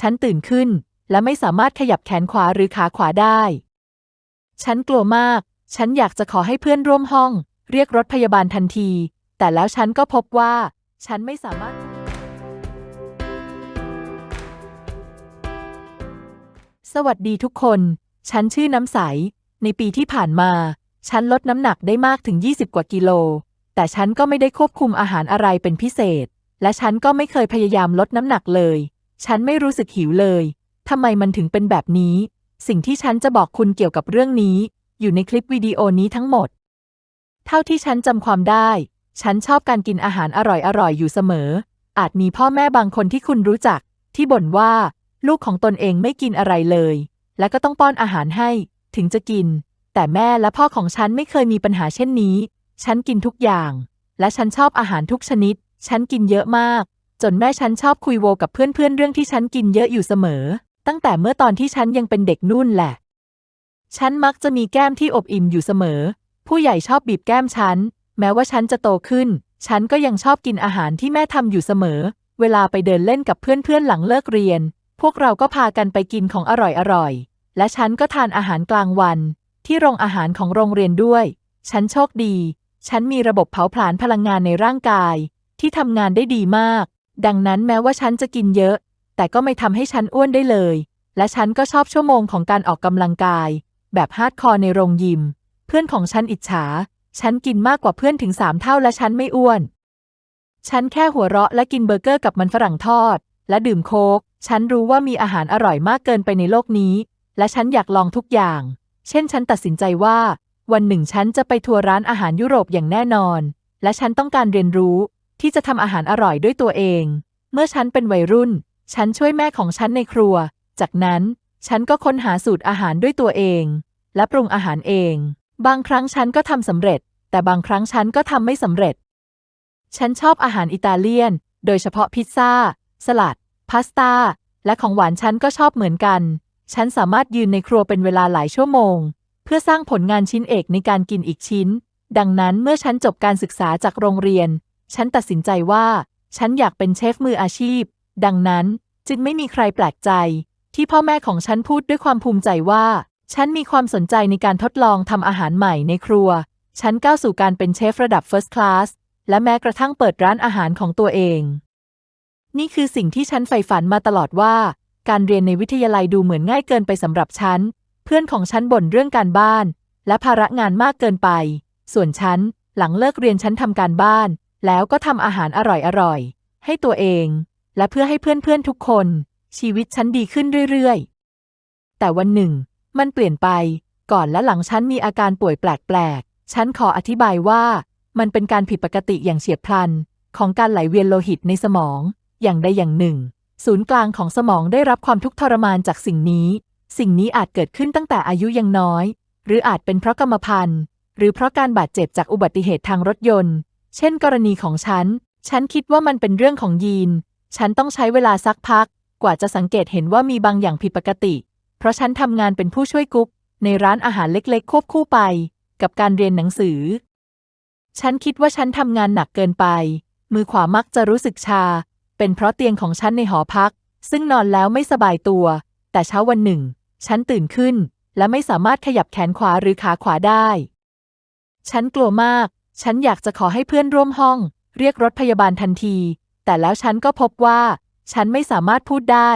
ฉันตื่นขึ้น และไม่สามารถขยับแขนขวาหรือขาขวาได้ ฉันกลัวมาก ฉันอยากจะขอให้เพื่อนร่วมห้อง เรียกรถพยาบาลทันที แต่แล้วฉันก็พบว่า ฉันไม่สามารถ สวัสดีทุกคน ฉันชื่อน้ำใส ในปีที่ผ่านมา ฉันลดน้ำหนักได้มากถึง 20 กว่ากิโล แต่ฉันก็ไม่ได้ควบคุมอาหารอะไรเป็นพิเศษ และฉันก็ไม่เคยพยายามลดน้ำหนักเลย ฉันไม่รู้สึกหิวเลยทำไมมันถึงเป็นแบบนี้ สิ่งที่ฉันจะบอกคุณเกี่ยวกับเรื่องนี้ อยู่ในคลิปวิดีโอนี้ทั้งหมด เท่าที่ฉันจำความได้ ฉันชอบการกินอาหารอร่อยๆอยู่เสมอ อาจมีพ่อแม่บางคนที่คุณรู้จัก ที่บ่นว่า ลูกของตนเองไม่กินอะไรเลย และก็ต้องป้อนอาหารให้ ถึงจะกิน แต่แม่และพ่อของฉันไม่เคยมีปัญหาเช่นนี้ ฉันกินทุกอย่าง และฉันชอบอาหารทุกชนิด ฉันกินเยอะมาก จนแม่ฉันชอบคุยโวกับเพื่อนๆเรื่องที่ฉันกินเยอะอยู่เสมอ ตั้งแต่เมื่อตอนที่ฉันยังเป็นเด็กนุ่นแหละ ฉันมักจะมีแก้มที่อบอิ่มอยู่เสมอ ผู้ใหญ่ชอบบีบแก้มฉัน แม้ว่าฉันจะโตขึ้น ฉันก็ยังชอบกินอาหารที่แม่ทำอยู่เสมอ เวลาไปเดินเล่นกับเพื่อนๆหลังเลิกเรียน พวกเราก็พากันไปกินของอร่อยๆ และฉันก็ทานอาหารกลางวัน ที่โรงอาหารของโรงเรียนด้วย ฉันโชคดี ฉันมีระบบเผาผลาญพลังงานในร่างกาย ที่ทำงานได้ดีมาก ดังนั้นแม้ว่าฉันจะกินเยอะ แต่ก็ไม่ทำให้ฉันอ้วนได้เลย และฉันก็ชอบชั่วโมงของการออกกำลังกาย แบบฮาร์ดคอร์ในโรงยิม เพื่อนของฉันอิจฉา ฉันกินมากกว่าเพื่อนถึงสามเท่าและฉันไม่อ้วน ฉันแค่หัวเราะและกินเบอร์เกอร์กับมันฝรั่งทอด และดื่มโค้ก ฉันรู้ว่ามีอาหารอร่อยมากเกินไปในโลกนี้ และฉันอยากลองทุกอย่าง เช่นฉันตัดสินใจว่า วันหนึ่งฉันจะไปทัวร์ร้านอาหารยุโรปอย่างแน่นอน และฉันต้องการเรียนรู้ ที่จะทำอาหารอร่อยด้วยตัวเอง เมื่อฉันเป็นวัยรุ่น ฉันช่วยแม่ของฉันในครัว จากนั้นฉันก็ค้นหาสูตรอาหารด้วยตัวเอง และปรุงอาหารเอง บางครั้งฉันก็ทำสำเร็จ แต่บางครั้งฉันก็ทำไม่สำเร็จ ฉันชอบอาหารอิตาเลียน โดยเฉพาะพิซซ่า สลัด พาสต้า และของหวานฉันก็ชอบเหมือนกัน ฉันสามารถยืนในครัวเป็นเวลาหลายชั่วโมง เพื่อสร้างผลงานชิ้นเอกในการกินอีกชิ้น ดังนั้นเมื่อฉันจบการศึกษาจากโรงเรียน ฉันตัดสินใจว่า ฉันอยากเป็นเชฟมืออาชีพ ดังนั้นจึงไม่มีใครแปลกใจ ที่พ่อแม่ของฉันพูดด้วยความภูมิใจว่า ฉันมีความสนใจในการทดลองทำอาหารใหม่ในครัว ฉันก้าวสู่การเป็นเชฟระดับ First Class และแม้กระทั่งเปิดร้านอาหารของตัวเอง นี่คือสิ่งที่ฉันใฝ่ฝันมาตลอดว่า การเรียนในวิทยาลัยดูเหมือนง่ายเกินไปสำหรับฉัน เพื่อนของฉันบ่นเรื่องการบ้าน และภาระงานมากเกินไป ส่วนฉันหลังเลิกเรียนฉันทำการบ้าน แล้วก็ทำอาหารอร่อยๆ ให้ตัวเอง และเพื่อให้เพื่อนๆทุกคน ชีวิตฉันดีขึ้นเรื่อยๆ แต่วันหนึ่ง มันเปลี่ยนไป ก่อนและหลังฉันมีอาการป่วยแปลกๆ ฉันขออธิบายว่า มันเป็นการผิดปกติอย่างเฉียบพลัน ของการไหลเวียนโลหิตในสมอง อย่างใดอย่างหนึ่ง ศูนย์กลางของสมองได้รับความทุกข์ทรมานจากสิ่งนี้ สิ่งนี้อาจเกิดขึ้นตั้งแต่อายุยังน้อย หรืออาจเป็นเพราะกรรมพันธุ์ หรือเพราะการบาดเจ็บจากอุบัติเหตุทางรถยนต์ เช่น กรณีของฉัน ฉันคิดว่ามันเป็นเรื่องของยีน ฉันต้องใช้เวลาสักพัก กว่าจะสังเกตเห็นว่ามีบางอย่างผิดปกติ เพราะฉันทำงานเป็นผู้ช่วยกุ๊กในร้านอาหารเล็กๆ ควบคู่ไป กับการเรียนหนังสือ ฉันคิดว่าฉันทำงานหนักเกินไป มือขวามักจะรู้สึกชา เป็นเพราะเตียงของฉันในหอพัก ซึ่งนอนแล้วไม่สบายตัว แต่เช้าวันหนึ่ง ฉันตื่นขึ้น และไม่สามารถขยับแขนขวาหรือขาขวาได้ ฉันกลัวมาก ฉันอยากจะขอให้เพื่อนร่วมห้อง เรียกรถพยาบาลทันที แต่แล้วฉันก็พบว่า ฉันไม่สามารถพูดได้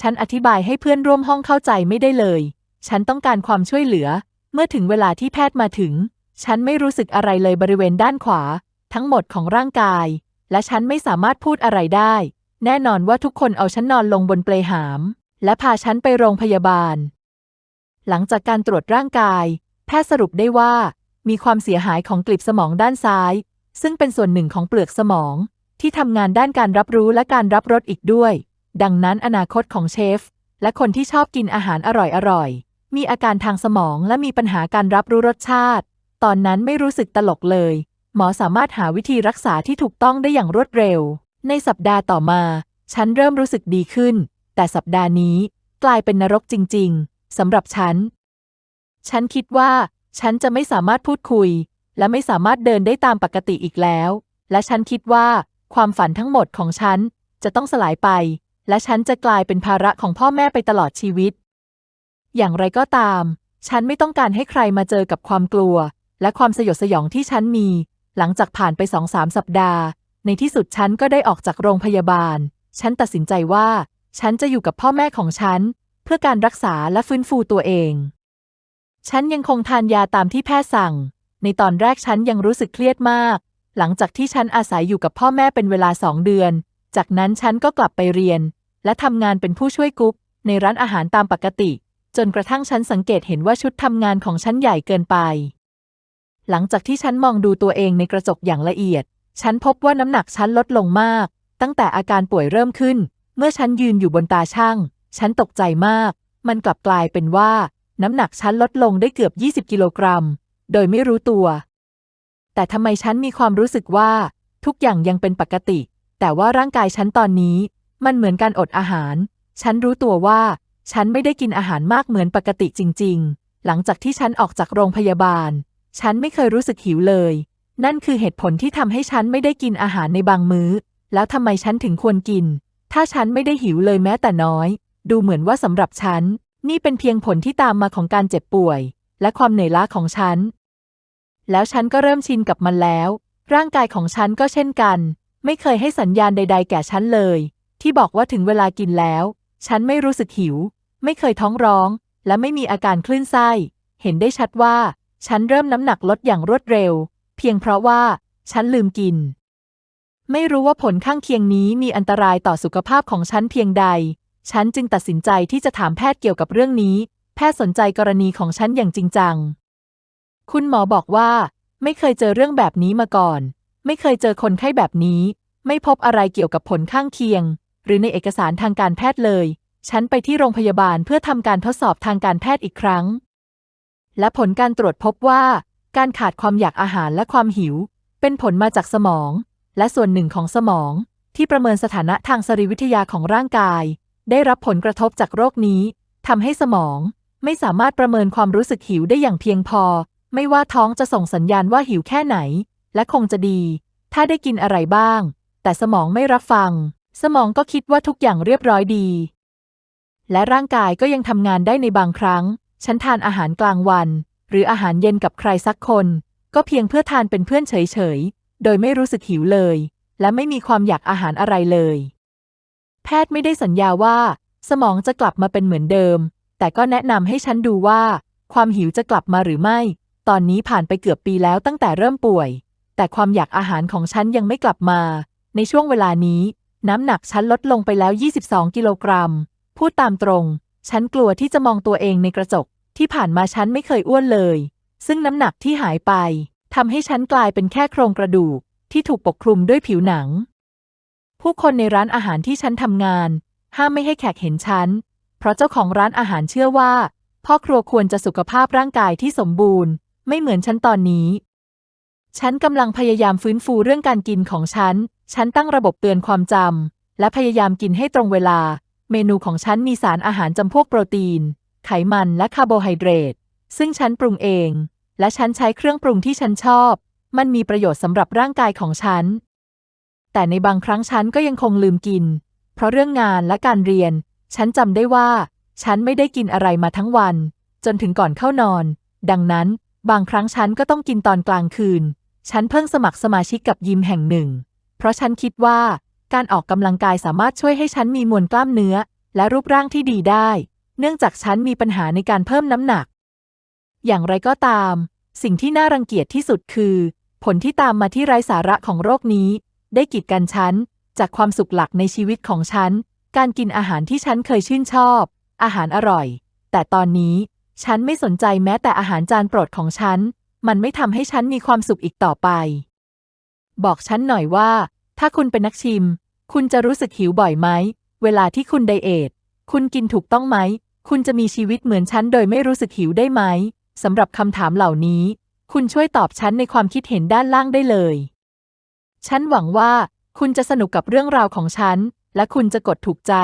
ฉันอธิบายให้เพื่อนร่วมห้องเข้าใจไม่ได้เลย ฉันต้องการความช่วยเหลือ เมื่อถึงเวลาที่แพทย์มาถึง ฉันไม่รู้สึกอะไรเลยบริเวณด้านขวา ทั้งหมดของร่างกาย และฉันไม่สามารถพูดอะไรได้ แน่นอนว่าทุกคนเอาฉันนอนลงบนเปลหาม และพาฉันไปโรงพยาบาล หลังจากการตรวจร่างกาย แพทย์สรุปได้ว่า มีความเสียหายของกลีบสมองด้านซ้าย ซึ่งเป็นส่วนหนึ่งของเปลือกสมอง ที่ทำงานด้านการรับรู้และการรับรสอีกด้วย ดังนั้นอนาคตของเชฟ และคนที่ชอบกินอาหารอร่อยๆ มีอาการทางสมองและมีปัญหาการรับรู้รสชาติ ตอนนั้นไม่รู้สึกตลกเลย หมอสามารถหาวิธีรักษาที่ถูกต้องได้อย่างรวดเร็ว ในสัปดาห์ต่อมา ฉันเริ่มรู้สึกดีขึ้น แต่สัปดาห์นี้กลายเป็นนรกจริง ๆสำหรับฉัน ฉันคิดว่า ฉันจะไม่สามารถพูดคุย และไม่สามารถเดินได้ตามปกติอีกแล้ว และฉันคิดว่าความฝันทั้งหมดของฉันจะต้องสลายไป และฉันจะกลายเป็นภาระของพ่อแม่ไปตลอดชีวิต อย่างไรก็ตาม ฉันไม่ต้องการให้ใครมาเจอกับความกลัว และความสยดสยองที่ฉันมี หลังจากผ่านไปสองสามสัปดาห์ ในที่สุดฉันก็ได้ออกจากโรงพยาบาล ฉันตัดสินใจว่า ฉันจะอยู่กับพ่อแม่ของฉัน เพื่อการรักษาและฟื้นฟูตัวเอง ฉันยังคงทานยาตามที่แพทย์สั่ง ในตอนแรกฉันยังรู้สึกเครียดมาก หลังจากที่ฉันอาศัยอยู่กับพ่อแม่เป็นเวลาสองเดือน จากนั้นฉันก็กลับไปเรียน และทำงานเป็นผู้ช่วยกุ๊กในร้านอาหารตามปกติ จนกระทั่งฉันสังเกตเห็นว่าชุดทำงานของฉันใหญ่เกินไป หลังจากที่ฉันมองดูตัวเองในกระจกอย่างละเอียด ฉันพบว่าน้ำหนักฉันลดลงมาก ตั้งแต่อาการป่วยเริ่มขึ้น เมื่อฉันยืนอยู่บนตาช่าง ฉันตกใจมาก มันกลับกลายเป็นว่า น้ำหนักฉันลดลงได้เกือบ 20 กิโลกรัม โดยไม่รู้ตัว แต่ทำไมฉันมีความรู้สึกว่า ทุกอย่างยังเป็นปกติ แต่ว่าร่างกายฉันตอนนี้ มันเหมือนการอดอาหาร ฉันรู้ตัวว่า ฉันไม่ได้กินอาหารมากเหมือนปกติจริง ๆ หลังจากที่ฉันออกจากโรงพยาบาล ฉันไม่เคยรู้สึกหิวเลย นั่นคือเหตุผลที่ทำให้ฉันไม่ได้กินอาหารในบางมื้อ แล้วทำไมฉันถึงควรกิน ถ้าฉันไม่ได้หิวเลยแม้แต่น้อย ดูเหมือนว่าสำหรับฉัน นี่เป็นเพียงผลที่ตามมาของการเจ็บป่วย และความเหนื่อยล้าของฉัน แล้วฉันก็เริ่มชินกับมันแล้ว ร่างกายของฉันก็เช่นกัน ไม่เคยให้สัญญาณใด ๆ แก่ฉันเลย ที่บอกว่าถึงเวลากินแล้ว ฉันไม่รู้สึกหิว ไม่เคยท้องร้อง และไม่มีอาการคลื่นไส้ เห็นได้ชัดว่า ฉันเริ่มน้ำหนักลดอย่างรวดเร็ว เพียงเพราะว่า ฉันลืมกิน ไม่รู้ว่าผลข้างเคียงนี้มีอันตรายต่อสุขภาพของฉันเพียงใด ฉันจึงตัดสินใจที่จะถามแพทย์เกี่ยวกับเรื่องนี้ แพทย์สนใจกรณีของฉันอย่างจริงจัง คุณหมอบอกว่า ไม่เคยเจอเรื่องแบบนี้มาก่อน ไม่เคยเจอคนไข้แบบนี้ ไม่พบอะไรเกี่ยวกับผลข้างเคียง หรือในเอกสารทางการแพทย์เลย ฉันไปที่โรงพยาบาลเพื่อทำการทดสอบทางการแพทย์อีกครั้ง และผลการตรวจพบว่า การขาดความอยากอาหารและความหิว เป็นผลมาจากสมอง และส่วนหนึ่งของสมอง ที่ประเมินสถานะทางสรีวิทยาของร่างกาย ได้รับผลกระทบจากโรคนี้ทำให้สมองไม่สามารถประเมินความรู้สึกหิวได้อย่างเพียงพอ ไม่ว่าท้องจะส่งสัญญาณว่าหิวแค่ไหน และคงจะดี ถ้าได้กินอะไรบ้าง แต่สมองไม่รับฟัง สมองก็คิดว่าทุกอย่างเรียบร้อยดี และร่างกายก็ยังทำงานได้ในบางครั้ง ฉันทานอาหารกลางวัน หรืออาหารเย็นกับใครสักคน ก็เพียงเพื่อทานเป็นเพื่อนเฉยๆ โดยไม่รู้สึกหิวเลย และไม่มีความอยากอาหารอะไรเลย แพทย์ไม่ได้สัญญาว่า สมองจะกลับมาเป็นเหมือนเดิม แต่ก็แนะนำให้ฉันดูว่า ความหิวจะกลับมาหรือไม่ ตอนนี้ผ่านไปเกือบปีแล้วตั้งแต่เริ่มป่วย แต่ความอยากอาหารของฉันยังไม่กลับมา ในช่วงเวลานี้ น้ำหนักฉันลดลงไปแล้ว 22 กิโลกรัม พูดตามตรง ฉันกลัวที่จะมองตัวเองในกระจก ที่ผ่านมาฉันไม่เคยอ้วนเลย ซึ่งน้ำหนักที่หายไปทำให้ฉันกลายเป็นแค่โครงกระดูกที่ถูกปกคลุมด้วยผิวหนัง ผู้คนในร้านอาหารที่ฉันทำงาน ห้ามไม่ให้แขกเห็นฉัน เพราะเจ้าของร้านอาหารเชื่อว่า พ่อครัวควรจะสุขภาพร่างกายที่สมบูรณ์ ไม่เหมือนฉันตอนนี้ ฉันกำลังพยายามฟื้นฟูเรื่องการกินของฉัน ฉันตั้งระบบเตือนความจำและพยายามกินให้ตรงเวลา เมนูของฉันมีสารอาหารจำพวกโปรตีน ไขมันและคาร์โบไฮเดรต ซึ่งฉันปรุงเอง และฉันใช้เครื่องปรุงที่ฉันชอบ มันมีประโยชน์สำหรับร่างกายของฉัน แต่ในบางครั้งฉันก็ยังคงลืมกิน เพราะเรื่องงานและการเรียน ฉันจำได้ว่า ฉันไม่ได้กินอะไรมาทั้งวัน จนถึงก่อนเข้านอน ดังนั้น บางครั้งฉันก็ต้องกินตอนกลางคืน ฉันเพิ่งสมัครสมาชิกกับยิมแห่งหนึ่ง เพราะฉันคิดว่า การออกกำลังกายสามารถช่วยให้ฉันมีมวลกล้ามเนื้อ และรูปร่างที่ดีได้ เนื่องจากฉันมีปัญหาในการเพิ่มน้ำหนัก อย่างไรก็ตาม สิ่งที่น่ารังเกียจที่สุดคือ ผลที่ตามมาที่ไร้สาระของโรคนี้ ได้กีดกันฉัน จากความสุขหลักในชีวิตของฉัน การกินอาหารที่ฉันเคยชื่นชอบ อาหารอร่อย แต่ตอนนี้ฉันไม่สนใจแม้แต่อาหารจานโปรดของฉัน มันไม่ทำให้ฉันมีความสุขอีกต่อไป บอกฉันหน่อยว่า ถ้าคุณเป็นนักชิม คุณจะรู้สึกหิวบ่อยไหม เวลาที่คุณไดเอท คุณกินถูกต้องไหม คุณจะมีชีวิตเหมือนฉันโดยไม่รู้สึกหิวได้ไหมสำหรับคำถามเหล่านี้ คุณช่วยตอบฉันในความคิดเห็นด้านล่างได้เลย ฉันหวังว่าคุณจะสนุกกับเรื่องราวของฉัน และคุณจะกดถูกใจ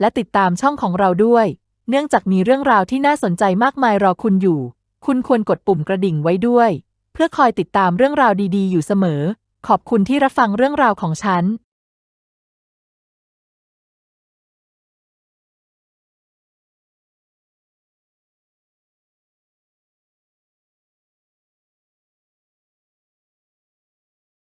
และติดตามช่องของเราด้วย เนื่องจากมีเรื่องราวที่น่าสนใจมากมายรอคุณอยู่ คุณควรกดปุ่มกระดิ่งไว้ด้วย เพื่อคอยติดตามเรื่องราวดีๆ อยู่เสมอ ขอบคุณที่รับฟังเรื่องราวของฉัน